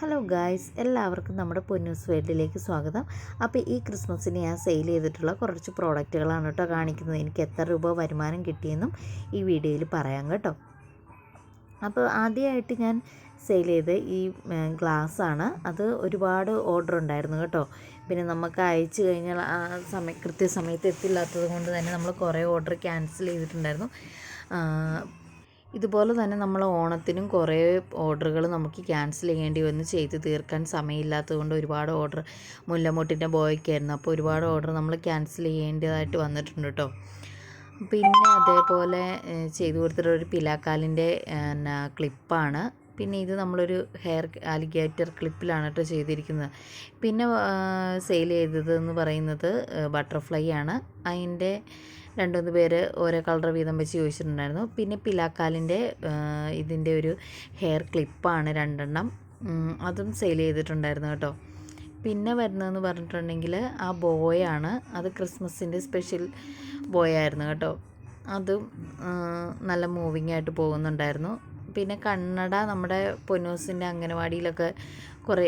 Hello guys എല്ലാവർക്കും നമ്മുടെ പൊന്നൂസ് വേൾഡിലേക്ക് സ്വാഗതം. അപ്പോൾ ഈ ക്രിസ്മസിന് ഞാൻ സെയിൽ ചെയ്തിട്ടുള്ള കുറച്ച് പ്രോഡക്റ്റുകളാണ് കേട്ടോ കാണിക്കുന്നത്. എനിക്ക് എത്ര രൂപ വരുമാനം കിട്ടിയെന്നും ഈ വീഡിയോയിൽ പറയാം കേട്ടോ. അപ്പോൾ ആദ്യമായിട്ട് ഞാൻ സെയിൽ ചെയ്ത ഈ ഗ്ലാസ് ആണ് അത് ഒരുപാട് ഓർഡർ ഉണ്ടായിരുന്നു കേട്ടോ. പിന്നെ നമുക്ക് അയച്ചു കഴിഞ്ഞാൽ ആ സമയ കൃത്യസമയത്ത് എത്തില്ലാത്തത് കൊണ്ട് തന്നെ നമ്മൾ കുറേ ഓർഡർ ക്യാൻസൽ ചെയ്തിട്ടുണ്ടായിരുന്നു. ഇതുപോലെ തന്നെ നമ്മൾ ഓണത്തിനും കുറേ ഓർഡറുകൾ നമുക്ക് ക്യാൻസൽ ചെയ്യേണ്ടി വന്ന് ചെയ്ത് തീർക്കാൻ സമയമില്ലാത്തത് കൊണ്ട് ഒരുപാട് ഓർഡർ മുല്ലമൂട്ടിന്റെ ബോയ്ക്കായിരുന്നു. അപ്പോൾ ഒരുപാട് ഓർഡർ നമ്മൾ ക്യാൻസൽ ചെയ്യേണ്ടതായിട്ട് വന്നിട്ടുണ്ട് കേട്ടോ. പിന്നെ അതേപോലെ ചെയ്തു കൊടുത്തിട്ടുള്ള ഒരു പിലാക്കാലിന്റെ ക്ലിപ്പാണ്. പിന്നെ ഇത് നമ്മളൊരു ഹെയർ അലിഗേറ്റർ ക്ലിപ്പിലാണ് കേട്ടോ ചെയ്തിരിക്കുന്നത്. പിന്നെ സെയിൽ ചെയ്തത് എന്ന് പറയുന്നത് ബട്ടർഫ്ലൈ ആണ്. അതിന്റെ രണ്ടുമൂന്ന് പേര് ഓരോ കളർ വീതം വെച്ച് ചോദിച്ചിട്ടുണ്ടായിരുന്നു. പിന്നെ പിലാക്കാലിന്റെ ഇതിന്റെ ഒരു ഹെയർ ക്ലിപ്പാണ് രണ്ടെണ്ണം. അതും സെയിൽ ചെയ്തിട്ടുണ്ടായിരുന്നു കേട്ടോ. പിന്നെ വരുന്നതെന്ന് പറഞ്ഞിട്ടുണ്ടെങ്കിൽ ആ ബോയാണ്. അത് ക്രിസ്മസിന്റെ സ്പെഷ്യൽ ബോയായിരുന്നു കേട്ടോ. അതും നല്ല മൂവിങ് ആയിട്ട് പോകുന്നുണ്ടായിരുന്നു. പിന്നെ കണ്ണട നമ്മുടെ പൊന്നൂസിന്റെ അംഗനവാടിയിലൊക്കെ കുറേ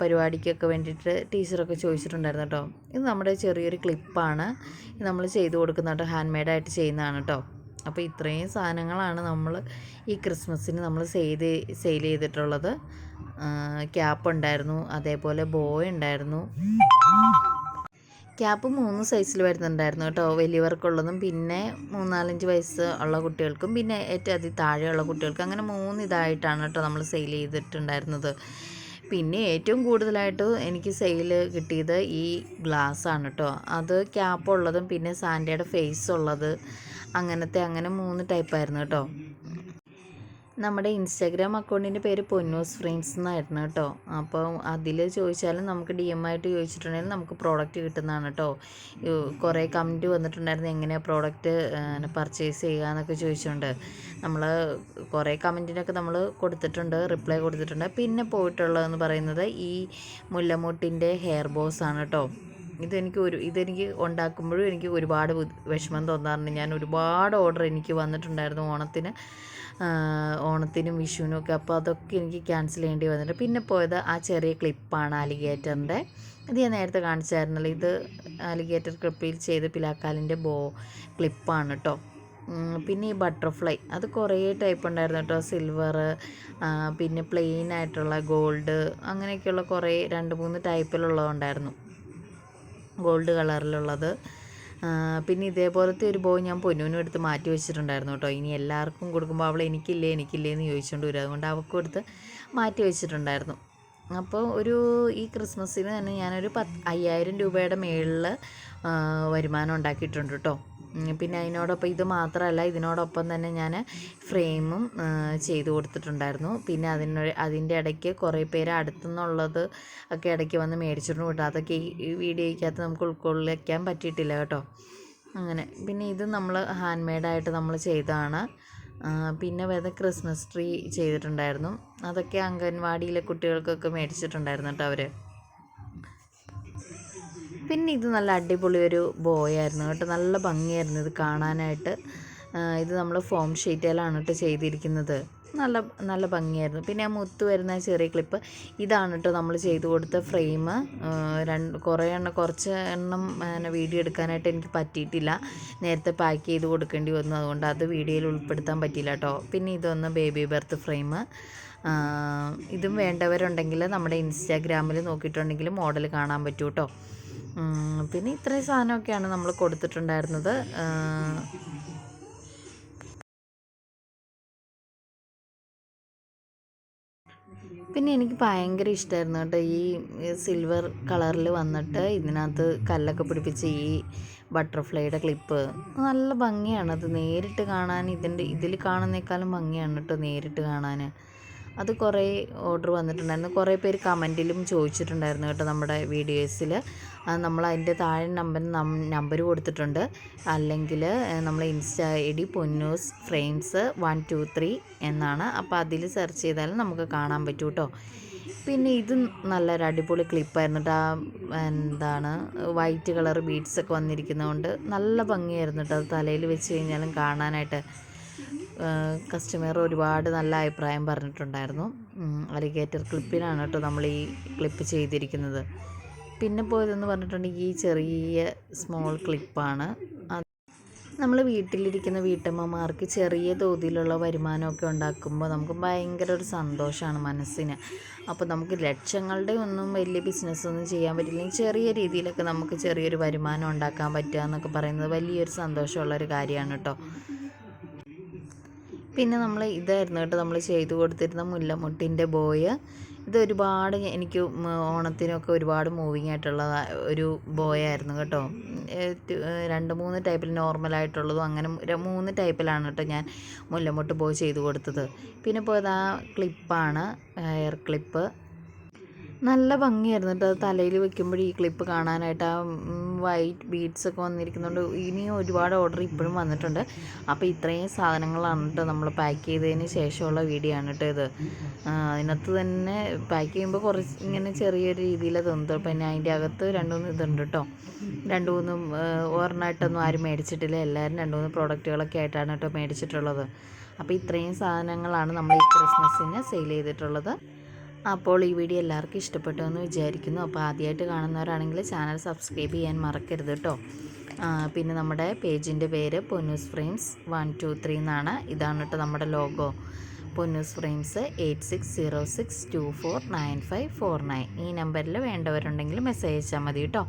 പരിപാടിക്കൊക്കെ വേണ്ടിയിട്ട് ടീച്ചറൊക്കെ ചോദിച്ചിട്ടുണ്ടായിരുന്നു കേട്ടോ. ഇത് നമ്മുടെ ചെറിയൊരു ക്ലിപ്പാണ്. നമ്മൾ ചെയ്തു കൊടുക്കുന്ന കേട്ടോ ഹാൻഡ് മെയ്ഡായിട്ട് ചെയ്യുന്നതാണ് കേട്ടോ. അപ്പോൾ ഇത്രയും സാധനങ്ങളാണ് നമ്മൾ ഈ ക്രിസ്മസിന് നമ്മൾ സെയിൽ സെയിൽ ചെയ്തിട്ടുള്ളത്. ക്യാപ്പ് ഉണ്ടായിരുന്നു അതേപോലെ ബോയ് ഉണ്ടായിരുന്നു. ക്യാപ്പ് മൂന്ന് സൈസിൽ വരുന്നുണ്ടായിരുന്നു കേട്ടോ. വലിയവർക്കുള്ളതും പിന്നെ മൂന്നാലഞ്ച് വയസ്സ് ഉള്ള കുട്ടികൾക്കും പിന്നെ ഏറ്റവും അതി താഴെയുള്ള കുട്ടികൾക്കും അങ്ങനെ മൂന്ന് ഇതായിട്ടാണ് കേട്ടോ നമ്മൾ സെയിൽ ചെയ്തിട്ടുണ്ടായിരുന്നത്. പിന്നെ ഏറ്റവും കൂടുതലായിട്ട് എനിക്ക് സെയിൽ കിട്ടിയത് ഈ ഗ്ലാസ് ആണ് കേട്ടോ അത് ക്യാപ്പ് ഉള്ളതും പിന്നെ സാൻഡയുടെ ഫേസ് ഉള്ളത് അങ്ങനത്തെ അങ്ങനെ മൂന്ന് ടൈപ്പായിരുന്നു കേട്ടോ നമ്മുടെ ഇൻസ്റ്റാഗ്രാം അക്കൗണ്ടിന്റെ പേര് പൊന്നൂസ് ഫ്രെയിംസ് എന്നായിരുന്നു കേട്ടോ. അപ്പോൾ അതിൽ ചോദിച്ചാലും നമുക്ക് ഡി എം ആയിട്ട് ചോദിച്ചിട്ടുണ്ടെങ്കിൽ നമുക്ക് പ്രോഡക്റ്റ് കിട്ടുന്നതാണ് കേട്ടോ. കുറേ കമന്റ് വന്നിട്ടുണ്ടായിരുന്നു എങ്ങനെയാണ് പ്രോഡക്റ്റ് പർച്ചേസ് ചെയ്യുക എന്നൊക്കെ ചോദിച്ചുകൊണ്ട് നമ്മൾ കുറേ കമന്റിനൊക്കെ നമ്മൾ കൊടുത്തിട്ടുണ്ട് റിപ്ലൈ കൊടുത്തിട്ടുണ്ട്. പിന്നെ പോയിട്ടുള്ളതെന്ന് പറയുന്നത് ഈ മുല്ലമൂട്ടിന്റെ ഹെയർ ബോസ് ആണ് കേട്ടോ. ഇതെനിക്ക് ഒരു ഇതെനിക്ക് ഉണ്ടാക്കുമ്പോഴും എനിക്ക് ഒരുപാട് വിഷമം തോന്നാറുണ്ട്. ഞാൻ ഒരുപാട് ഓർഡർ എനിക്ക് വന്നിട്ടുണ്ടായിരുന്നു ഓണത്തിന്. ഓണത്തിനും വിഷുവിനും ഒക്കെ. അപ്പോൾ അതൊക്കെ എനിക്ക് ക്യാൻസൽ ചെയ്യേണ്ടി വന്നിട്ട് പിന്നെ പോയത് ആ ചെറിയ ക്ലിപ്പാണ് അലിഗേറ്ററിന്റെ ഇത് ഞാൻ നേരത്തെ കാണിച്ചായിരുന്നല്ലോ. ഇത് അലിഗേറ്റർ ക്ലിപ്പിൽ ചെയ്ത് പിലാക്കാലിന്റെ ബോ ക്ലിപ്പാണ് കേട്ടോ പിന്നെ ഈ ബട്ടർഫ്ലൈ അത് കുറേ ടൈപ്പ് ഉണ്ടായിരുന്നു കേട്ടോ സിൽവർ പിന്നെ പ്ലെയിൻ ആയിട്ടുള്ള ഗോൾഡ് അങ്ങനെയൊക്കെയുള്ള കുറേ രണ്ട് മൂന്ന് ടൈപ്പിലുള്ളതുണ്ടായിരുന്നു ഗോൾഡ് കളറിലുള്ളത്. പിന്നെ ഇതേപോലത്തെ ഒരു ബോ ഞാൻ പൊന്നൂനും എടുത്ത് മാറ്റി വെച്ചിട്ടുണ്ടായിരുന്നു കേട്ടോ. ഇനി എല്ലാവർക്കും കൊടുക്കുമ്പോൾ അവൾ എനിക്കില്ലേ എനിക്കില്ലേ എന്ന് ചോദിച്ചുകൊണ്ട് വരും. അതുകൊണ്ട് അവൾക്കും എടുത്ത് മാറ്റി വെച്ചിട്ടുണ്ടായിരുന്നു. അപ്പോൾ ഒരു ഈ ക്രിസ്മസിന് തന്നെ ഞാനൊരു പത്ത് അയ്യായിരം രൂപയുടെ മേളിൽ വരുമാനം ഉണ്ടാക്കിയിട്ടുണ്ട് കേട്ടോ. പിന്നെ അതിനോടൊപ്പം ഇത് മാത്രമല്ല ഇതിനോടൊപ്പം തന്നെ ഞാൻ ഫ്രെയിമും ചെയ്തു കൊടുത്തിട്ടുണ്ടായിരുന്നു. പിന്നെ അതിന് അതിന്റെ ഇടയ്ക്ക് കുറേ പേര് അടുത്തുനിന്നുള്ളത് ഒക്കെ ഇടയ്ക്ക് വന്ന് മേടിച്ചിട്ടുണ്ട് കേട്ടോ. അതൊക്കെ ഈ വീഡിയോയ്ക്കകത്ത് നമുക്ക് ഉൾക്കൊള്ളിക്കാൻ പറ്റിയിട്ടില്ല കേട്ടോ. അങ്ങനെ പിന്നെ ഇത് നമ്മൾ ഹാൻഡ് മെയ്ഡായിട്ട് നമ്മൾ ചെയ്തതാണ്. പിന്നെ വേറെ ക്രിസ്മസ് ട്രീ ചെയ്തിട്ടുണ്ടായിരുന്നു. അതൊക്കെ അംഗൻവാടിയിലെ കുട്ടികൾക്കൊക്കെ മേടിച്ചിട്ടുണ്ടായിരുന്നു കേട്ടോ അവർ പിന്നെ ഇത് നല്ല അടിപൊളി ഒരു ബോയ് ആയിരുന്നു കേട്ടോ. നല്ല ഭംഗിയായിരുന്നു ഇത് കാണാനായിട്ട്. ഇത് നമ്മൾ ഫോം ഷീറ്റേലാണ് കേട്ടോ ചെയ്തിരിക്കുന്നത്. നല്ല നല്ല ഭംഗിയായിരുന്നു. പിന്നെ ആ മുത്ത് വരുന്ന ചെറിയ ക്ലിപ്പ് ഇതാണ് കേട്ടോ നമ്മൾ ചെയ്തു കൊടുത്ത ഫ്രെയിം രണ്ട് കുറേ എണ്ണം കുറച്ച് എണ്ണം വീഡിയോ എടുക്കാനായിട്ട് എനിക്ക് പറ്റിയിട്ടില്ല. നേരത്തെ പാക്ക് ചെയ്ത് കൊടുക്കേണ്ടി വന്നു. അതുകൊണ്ട് അത് വീഡിയോയിൽ ഉൾപ്പെടുത്താൻ പറ്റിയില്ല കേട്ടോ. പിന്നെ ഇതൊന്ന് ബേബി ബർത്ത് ഫ്രെയിം ഇതും വേണ്ടവരുണ്ടെങ്കിൽ നമ്മുടെ ഇൻസ്റ്റാഗ്രാമിൽ നോക്കിയിട്ടുണ്ടെങ്കിൽ മോഡൽ കാണാൻ പറ്റൂ കേട്ടോ. പിന്നെ ഇത്രയും സാധനമൊക്കെയാണ് നമ്മൾ കൊടുത്തിട്ടുണ്ടായിരുന്നത്. പിന്നെ എനിക്ക് ഭയങ്കര ഇഷ്ടമായിരുന്നു കേട്ടോ ഈ സിൽവർ കളറിൽ വന്നിട്ട് ഇതിനകത്ത് കല്ലൊക്കെ പിടിപ്പിച്ച് ഈ ബട്ടർഫ്ലൈയുടെ ക്ലിപ്പ് നല്ല ഭംഗിയാണ് അത് നേരിട്ട് കാണാൻ ഇതിന്റെ ഇതിൽ കാണുന്നേക്കാളും ഭംഗിയാണ് കേട്ടോ നേരിട്ട് കാണാൻ അത് കുറേ ഓർഡർ വന്നിട്ടുണ്ടായിരുന്നു. കുറേ പേര് കമന്റിലും ചോദിച്ചിട്ടുണ്ടായിരുന്നു കേട്ടോ നമ്മുടെ വീഡിയോസിൽ നമ്മൾ അതിന്റെ താഴെ നമ്പർ നമ്പർ കൊടുത്തിട്ടുണ്ട്. അല്ലെങ്കിൽ നമ്മൾ insta I D Ponnus frames one two three എന്നാണ്. അപ്പോൾ അതിൽ സെർച്ച് ചെയ്താലും നമുക്ക് കാണാൻ പറ്റും കേട്ടോ പിന്നെ ഇത് നല്ലൊരു അടിപൊളി ക്ലിപ്പായിരുന്നു കേട്ടോ എന്താണ് വൈറ്റ് കളർ ബീഡ്സൊക്കെ വന്നിരിക്കുന്നതുകൊണ്ട് നല്ല ഭംഗിയായിരുന്നു കേട്ടോ അത് തലയിൽ വെച്ച് കഴിഞ്ഞാലും കാണാനായിട്ട്. കസ്റ്റമർ ഒരുപാട് നല്ല അഭിപ്രായം പറഞ്ഞിട്ടുണ്ടായിരുന്നു. അലിഗേറ്റർ ക്ലിപ്പിനാണ് കേട്ടോ നമ്മൾ ഈ ക്ലിപ്പ് ചെയ്തിരിക്കുന്നത്. പിന്നെ പോയതെന്ന് പറഞ്ഞിട്ടുണ്ടെങ്കിൽ ഈ ചെറിയ സ്മോൾ ക്ലിപ്പാണ് നമ്മൾ വീട്ടിലിരിക്കുന്ന വീട്ടമ്മമാർക്ക് ചെറിയ തോതിലുള്ള വരുമാനമൊക്കെ ഉണ്ടാക്കുമ്പോൾ നമുക്ക് ഭയങ്കര ഒരു സന്തോഷമാണ് മനസ്സിന്. അപ്പോൾ നമുക്ക് ലക്ഷങ്ങളുടെ ഒന്നും വലിയ ബിസിനസ്സൊന്നും ചെയ്യാൻ പറ്റില്ലെങ്കിൽ ചെറിയ രീതിയിലൊക്കെ നമുക്ക് ചെറിയൊരു വരുമാനം ഉണ്ടാക്കാൻ പറ്റുക എന്നൊക്കെ പറയുന്നത് വലിയൊരു സന്തോഷമുള്ളൊരു കാര്യമാണ് കേട്ടോ. പിന്നെ നമ്മൾ ഇതായിരുന്നു കേട്ടോ നമ്മൾ ചെയ്തു കൊടുത്തിരുന്ന മുല്ലമുട്ടിന്റെ ബോയ്. ഇത് ഒരുപാട് എനിക്ക് ഓണത്തിനൊക്കെ ഒരുപാട് മൂവിങ് ആയിട്ടുള്ള ഒരു ബോയ് ആയിരുന്നു കേട്ടോ. രണ്ട് മൂന്ന് ടൈപ്പിൽ നോർമലായിട്ടുള്ളതും അങ്ങനെ മൂന്ന് ടൈപ്പിലാണ് കേട്ടോ ഞാൻ മുല്ലമുട്ട് ബോയ് ചെയ്തു കൊടുത്തത്. പിന്നെ പോയത് ആ ക്ലിപ്പാണ് ഹെയർ ക്ലിപ്പ് നല്ല ഭംഗിയായിരുന്നു കേട്ടോ. അത് തലയിൽ വെക്കുമ്പോൾ ഈ ക്ലിപ്പ് കാണാനായിട്ട് ആ വൈറ്റ് ബീഡ്സ് ഒക്കെ വന്നിരിക്കുന്നുണ്ട്. ഇനിയും ഒരുപാട് ഓർഡർ ഇപ്പോഴും വന്നിട്ടുണ്ട്. അപ്പോൾ ഇത്രയും സാധനങ്ങളാണ് കേട്ടോ നമ്മൾ പാക്ക് ചെയ്തതിന് ശേഷമുള്ള വീഡിയോ ആണ് കേട്ടോ ഇത്. അതിനകത്ത് തന്നെ പാക്ക് ചെയ്യുമ്പോൾ കുറച്ച് ഇങ്ങനെ ചെറിയൊരു രീതിയിൽ തോന്നുന്നു പിന്നെ അതിന്റെ അകത്ത് രണ്ട് മൂന്ന് ഇതുണ്ട് കേട്ടോ. രണ്ട് മൂന്നും ഒരെണ്ണമായിട്ടൊന്നും ആരും മേടിച്ചിട്ടില്ല. എല്ലാവരും രണ്ട് മൂന്ന് പ്രോഡക്റ്റുകളൊക്കെ ആയിട്ടാണ് കേട്ടോ മേടിച്ചിട്ടുള്ളത്. അപ്പോൾ ഇത്രയും സാധനങ്ങളാണ് നമ്മൾ ഈ ക്രിസ്മസിന് സെയിൽ ചെയ്തിട്ടുള്ളത്. അപ്പോൾ ഈ വീഡിയോ എല്ലാവർക്കും ഇഷ്ടപ്പെട്ടു എന്ന് വിചാരിക്കുന്നു. അപ്പോൾ ആദ്യമായിട്ട് കാണുന്നവരാണെങ്കിൽ ചാനൽ സബ്സ്ക്രൈബ് ചെയ്യാൻ മറക്കരുത് കേട്ടോ. പിന്നെ നമ്മുടെ പേജിന്റെ പേര് Ponnus frames one two three എന്നാണ്. ഇതാണ് കേട്ടോ നമ്മുടെ logo. Ponnus frames eight six zero six two four nine five four nine. ഈ നമ്പറിൽ വേണ്ടവരുണ്ടെങ്കിൽ മെസ്സേജ് അയച്ചാൽ മതി കേട്ടോ.